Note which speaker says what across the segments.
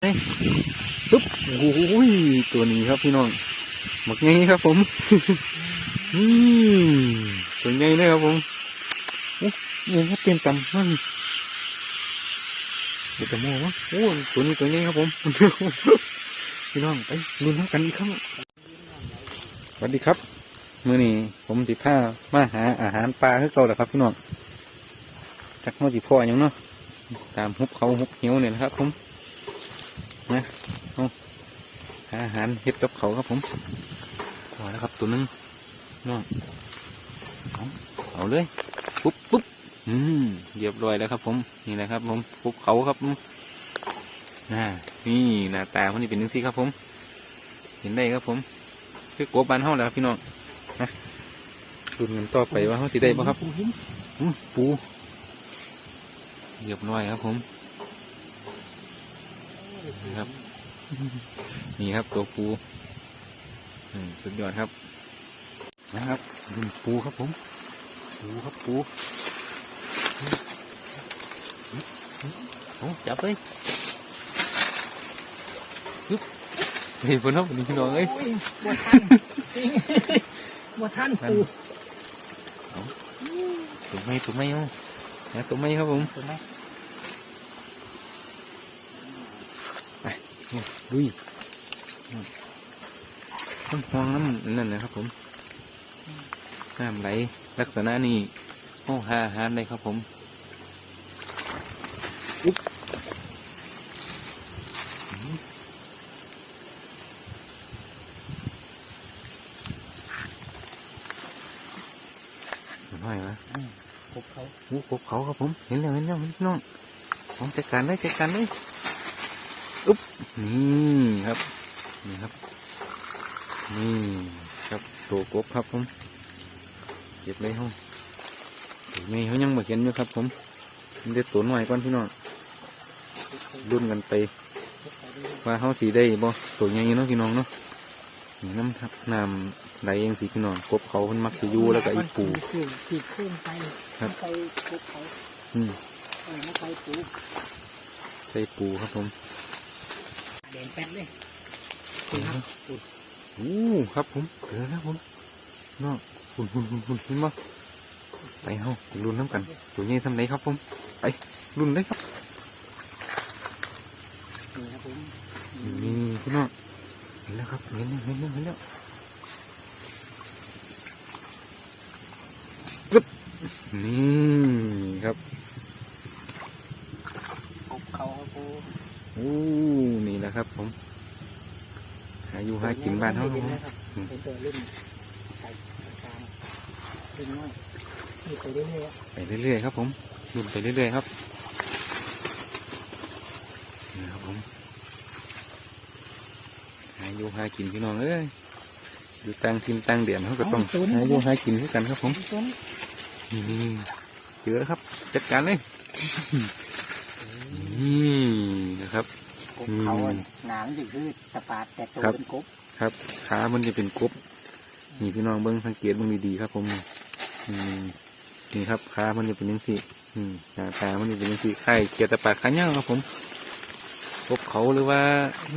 Speaker 1: เฮ้ยปุ๊บโอ้ยตัวนี้ครับพี่น้องหมักไงครับผมอืมตัวใหญ่เลยครับผมโอ้เนี่ยครับเตียนต่ำมันเด็กกระโม่วะโอ้ตัวนี้ตัวใหญ่ครับผมพี่น้องไปลุ้นน้ำกันอีกครั้งสวัสดีครับมื่อนี้ผมจิพามาหาอาหารปลาให้เก่าแหละครับพี่น้องจักมาจิพ่อหยังเนาะตามหุบเขาหุบเหี่ยวเนี่ยนะครับผม นะเอาหาอาหารเฮ็ดกับเขาครับผมพอแล้วครับตัวหนึงน้องเอาเอาเลยปุ๊บปุ๊บอืมเรียบร้อยแล้วครับ ผมนี่แหละครับ ผมปุ๊บเขาครับผมน่านี่หน้าตาคนนี้เป็นยังซี่ครับ ผม เห็นได้ครับผม คือกบบานเฮาแล้วครับพี่น้องนะรุนกันต่อไปว่าเขาสิได้ป่ะครับอื้อปูเรียบร้อยครับผมนี่ ครับ นี่ครับตัวปูอืมสุดยอดครับ นะครับดุนปูครับผมปูครับปูโอ้จับเลยปึ๊บเฮ้ยพวกน้องนี่พี่น้องเอ้ย
Speaker 2: โอ้ยบ่ทันบ่ทันปู
Speaker 1: ตัวไม่ตัวไม่เอานะตัวไม่ครับผม
Speaker 2: ถูกไหม
Speaker 1: ดุยน้ำพองน้ำนั่นนะครับ ผมน้ำไหลลักษณะนี้โอ้หาอาหารเลยครับผมอุ๊บอืมมันน้อยวะ
Speaker 2: พบเขา
Speaker 1: โอ้พบเขาครับผม เห็นแล้วเห็นแล้วพี่น้องผมจัดการเลยจัดการเลย อุ๊บนี่ครับนี่ครับนี่ครับตัวกบครับผมเก็บเลยห้องตัวนี้เขายังมาเห็นอยู่ครับ ผมมันได้ตัวหน่อยก่อนพี่น้องรุ่นกันไป ว่าเขาสีได้บ่ตัวใหญ่เนาะพี่น้องเนาะนี่น้ำทับน้ำไหลเองสิพี่น้องกบเขาเพิ่นมักจะอยู่แล้วก็อีปู
Speaker 2: สี่สี่เครื่องไป
Speaker 1: ครับ
Speaker 2: ไปพบเขา
Speaker 1: อืม
Speaker 2: เออมาไปปู
Speaker 1: ใส่ปูครับผม
Speaker 2: แดงแป๊ดเลยปูครับปู
Speaker 1: โอ้ครับผมเจอแล้วผมน้องหุ่นหุ่นหุ่นหุ่นเห็นบ่ไปเฮาไปลุ้นน้ำกัน ตัวใหญ่ทำไรครับผม ไปลุ้นเลยครับ
Speaker 2: นี่ครับผม
Speaker 1: นี่พี่น้องเห็นแล้วครับเห็นแล้วเห็นแล้วเห็นแล้วปึ๊บนี่ครับ
Speaker 2: พบเขาครับปู
Speaker 1: โอ้ นี่แหละครับ ผม หาอยู่หากินบ้านเฮาครับผม
Speaker 2: ครับเป็นตัวรุ่นไปตามรุ่นน้อยนี่ไปเรื่อยๆ
Speaker 1: ไปเรื่อยๆครับ ผมลุ้นไปเรื่อยๆครับนี่ครับผมหาอยู่หากินพี่น้องเอ้ยอยู่ต่างทินต่างเดียนเขาก็ต้องหาอยู่หากินด้วยกันครับ ผม
Speaker 2: ต้น
Speaker 1: นี่เจอแล้วครับ จัดการเลยนี่นะครับ
Speaker 2: กบเขาอะหนามอยู่คือตะปาดแต่ตัว
Speaker 1: ครับ
Speaker 2: เป็นกบ
Speaker 1: ครับ ขามันจะเป็นกบนี่พี่น้องเบิ้งสังเกตเบิ้งดีๆครับ ผม อืมนี่ครับขามันจะเป็นยังสี่อืมหน้าตามันจะเป็นยังสี่ไข่เกียรตะปาดขาเน่าครับ ผมกบเขาหรือว่า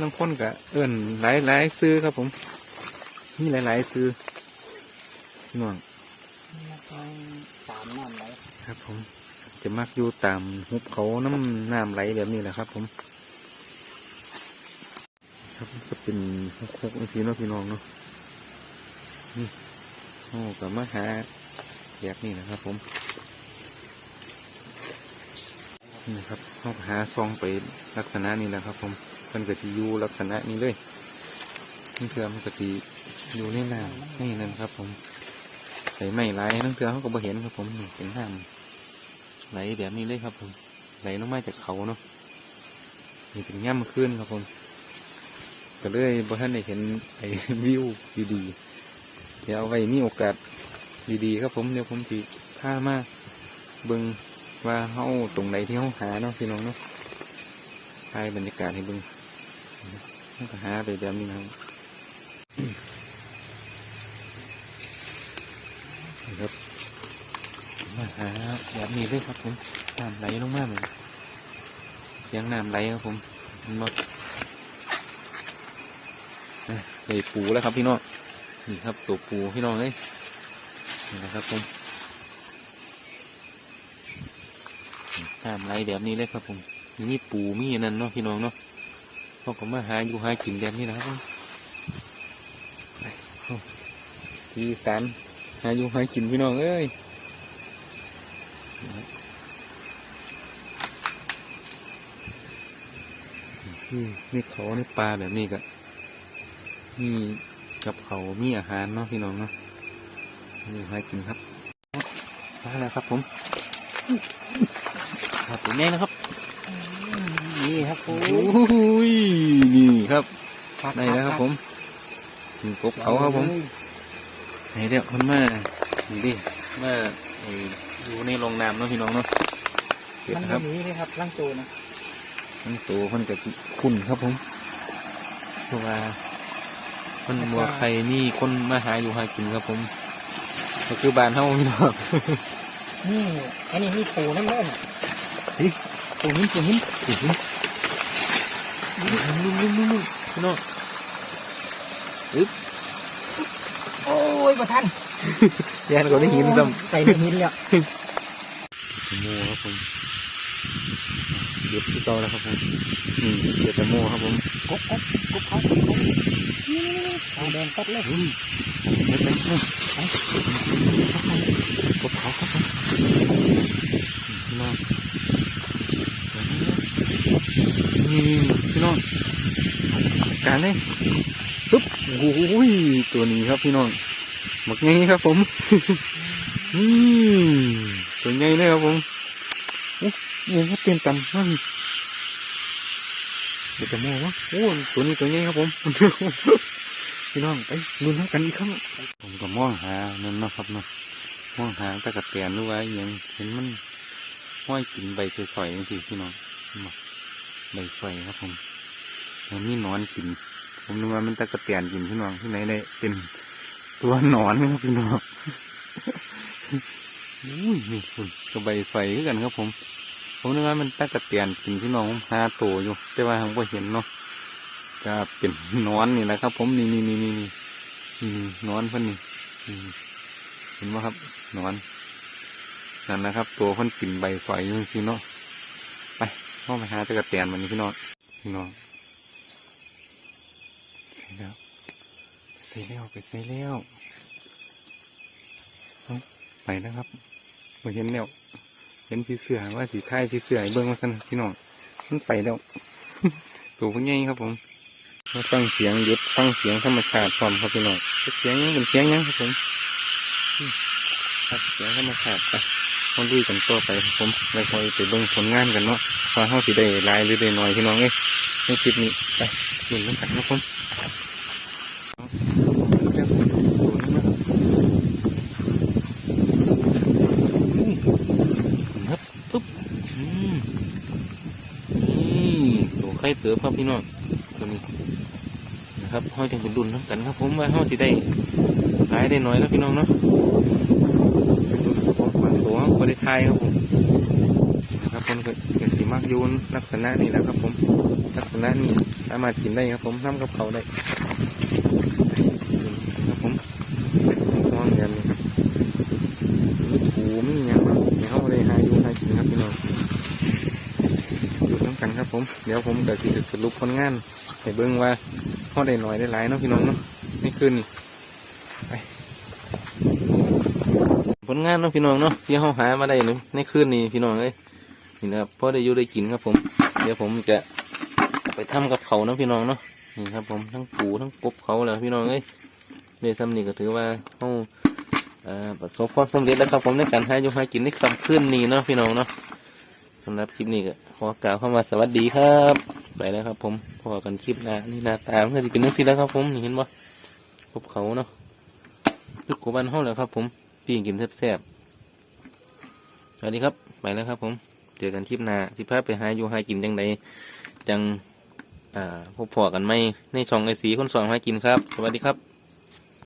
Speaker 1: น้องคนกะเอื้อนหลายๆซื้อครับ ผมนี่หลายๆซื้อพี่น้อง
Speaker 2: สามน้ำไหล
Speaker 1: ครับผมจะมักอยู่ตามหุบเขาน้ำน้ำไหลแบบนี้แหละครับ ผม ครับก็เป็นหกหกองศาเนาะพี่น้องเนาะนี่โอ้กับมาหาแบบนี้นะครับ ผมนี่ครับเขาก็หาซองไปลักษณะนี้แหละครับ ผมมันก็จะอยู่ลักษณะนี้เลยนี่คือมันก็จะอยู่ในน้ำนี่นั่นครับ ผมใส่ไม่ไหลนั่นคือเขาก็บ่เห็นครับ ผมเป็นน้ำไหลแบบนี้เลยครับ ผมไหลลงมาจากเขาเนาะนี่เป็นย่ำขึ้นครับผม ก็เลยบ่ท่านได้เห็นไอ้วิวดีๆเดี๋ยวเอาไว้มีโอกาสดีๆครับผมเดี๋ยวผมสิพามาเบิ่งว่าเฮาตรงไหนที่เฮาหาเนาะพี่น้องเนาะถ่ายบรรยากาศให้เบิ่งเฮาก็หาไปแบบนี้นะครับครับมาหาแบบนี้เลยครับผมน้ำไหลลงมาเหมือนเสียงน้ำไหลครับผมมัน ได้ปูแล้วครับพี่น้องนี่ครับตัวปูพี่น้องเลยนี่นะครับผมตามไรแบบนี้เลยครับผมนี่ปูมีนนั้นเนาะพี่น้องเนาะเขาก็มาหาอยู่หากินแบบนี้นะครับผมที่สารหาอยู่หากินพี่น้องเอ้ยนะครับนี่นี่เขาในปลาแบบนี้ก็ มีกับเขามีอาหารเนาะพี่น้องเนาะนี่หากินครับมาแล้วครับผมครับเป็นไงนะครับ
Speaker 2: นี่ครับผ
Speaker 1: โอ้
Speaker 2: ม
Speaker 1: ยนี่ครับได้แล้วครับผมนี่กบเขาครับผมไหนเดี๋ยวมันมานี่ดิมาไอ้อยู่ในโรงน้ำเนาะพี่น้องเนาะเก็บ
Speaker 2: มัน
Speaker 1: ครับ
Speaker 2: มีเลยครับร่างโจนะ
Speaker 1: มันโตมันกับคุณครับผมเพราะว่า มันมัวใครนี่คนมาหาอยู่หากินครับผมก็คือบานเท่าพี่น้อง
Speaker 2: นี่อันนี้มีปูนั่นเลยปูหินปูหิน
Speaker 1: อุ้ยนุ่มนุ่มนุ่มนุ่มพี่น้อง
Speaker 2: โอ้ยประทัน
Speaker 1: แย่นก็ได้หินซ้ำ
Speaker 2: ใส่ในหินแล้ว
Speaker 1: ตะโมครับผม เด็ดที่เตาแล้วครับผมนี่เด็ดตะโมครับผม
Speaker 2: กบกบกบเขากบเขานี่ตาแดงตัดเลย
Speaker 1: อืมเด็ดไปนู่นกบเขาครับผมพี่น้องนี่พี่น้องการเลยปึ๊บโอ้ยตัวนี้ครับพี่น้องหมักไงครับผม อืมตัวใหญ่เลยครับผม โอ้ยเขาเตียนต่ำมากเดี๋ยวจะม่วะโอ้ตัวนี้ตัวใหญ่ครับผมพี่น้องไปลุ้นน้ำกันอีกครั้งผมก็มองหานั่นนะครับเนาะมองหาตะกะแตนหรือว่าอหยังเห็นมันห้อยกินใบสอยๆสิพี่น้องใบสอยครับผมแล้วมีหนอนกิน ผมนึกว่ามันตะกะแตนกินพี่น้องที่ไหนได้เป็นตัวหนอนนะครับพี่น้องอุ้ยนี่คุณกระใบใส่กันครับผม ผมนึกว่ามันตะกะเตียนกินที่น้องหาโตอยู่ แต่ว่าผมก็เห็นเนาะก็เป็นนอนนี่แหละครับ ผมนี่นี่นี่นี่นี่นอนเพิ่นนี่เห็นไหมครับนอนนั่นนะครับ ตัวเพิ่นกินใบสอยอยู่สิเนาะไปเข้าไปหาตะกะเตียนมันนี่พี่น้องพี่น้องใส่แล้วใส่แล้วไปใส่แล้วไปนะครับมาเห็นแล้ว เห็นพี่เสือว่าสีไทยพี่เสือเบิ้งว่ากันพี่น้องมันไปแล้วตัวพวกนี้ครับผมมาฟังเสียงยุดฟังเสียงธรรมชาติพร้อมครับพี่น้องเสียงยังเป็นเสียงยังครับผมครับเสียงธรรมชาติไปต้อดูกันต่อไปครับผมแล้วคอยไปเบิ้งผลงานกันเนาะว่าเขาสิได้ลายหรือได้น้อยพี่น้องเอ้ยในคลิปนี้ไปดูน้ำกันครับผมเดี๋ยวผมดูนะครับ ครับปุ๊บอืมนี่ตัวไข่ เตือครับพี่น้องตัวนี้นะครับห้อยจังเป็นดุนน้ำกันครับ ผมว่าห้อยสิได้ขายได้น้อยแล้วพี่น้องเนาะเป็นดุนครับผมฝันตัวก็ได้ทายครับผมนะครับคนเกิดสีมากยูนลักษณะนี้แหละครับ ผมลักษณะนี้สามารถกินได้ครับ ผมน้ำกับเขาได้ครับผมมองอย่างนี้ครับ มีปูมีหยังเดี๋ยวเขาเลยหาอยู่หากินครับพี่น้องอยู่น้ำ กันครับ ผมเดี๋ยวผมก็สิสรุปผลงานให้เบิ่งว่าเขาได้หน่อยได้หลายเนาะพี่น้องเนาะนี่คืนนี่ไปผลงานเนาะพี่น้องเนาะที่เขาหามาได้ในในคืนนี้พี่น้องเอ้ยนี่นะครับพอได้อยู่ได้กินครับ ผม เดี๋ยวผมจะไปทำกับเขาเนาะพี่น้องเนาะนี่ครับ ผมทั้งปูทั้งกบเขาแล้วพี่น้องเอ้ยเดยวซ้ำนี่ก็ถือว่าเขาประสบความสำเร็จแล้วครับผมในการหาอยู่หากินในคำขึ้นนี้เนาะพี่น้องเนาะำหรับคลิปนี้ก็ขอกล่าวเข้ามาสวัสดีครับ ไปแล้วครับ ผมพอกันคลิปหน้านี่หน้าตามก็จะเป็นนักสิแล้วครับผมเห็นบ่พบเขาเนาะลูกกบันห้องแล้วครับ ผมพี่กินแซ่บๆสวัสดีครับ ไปแล้วครับ ผมเจอกันคลิปหน้าสิพาไปหาอยู่หากินจังใดจังอ่าพบพอกันไหมในช่องไอสีคนสองหากินครับ สวัสดีครับ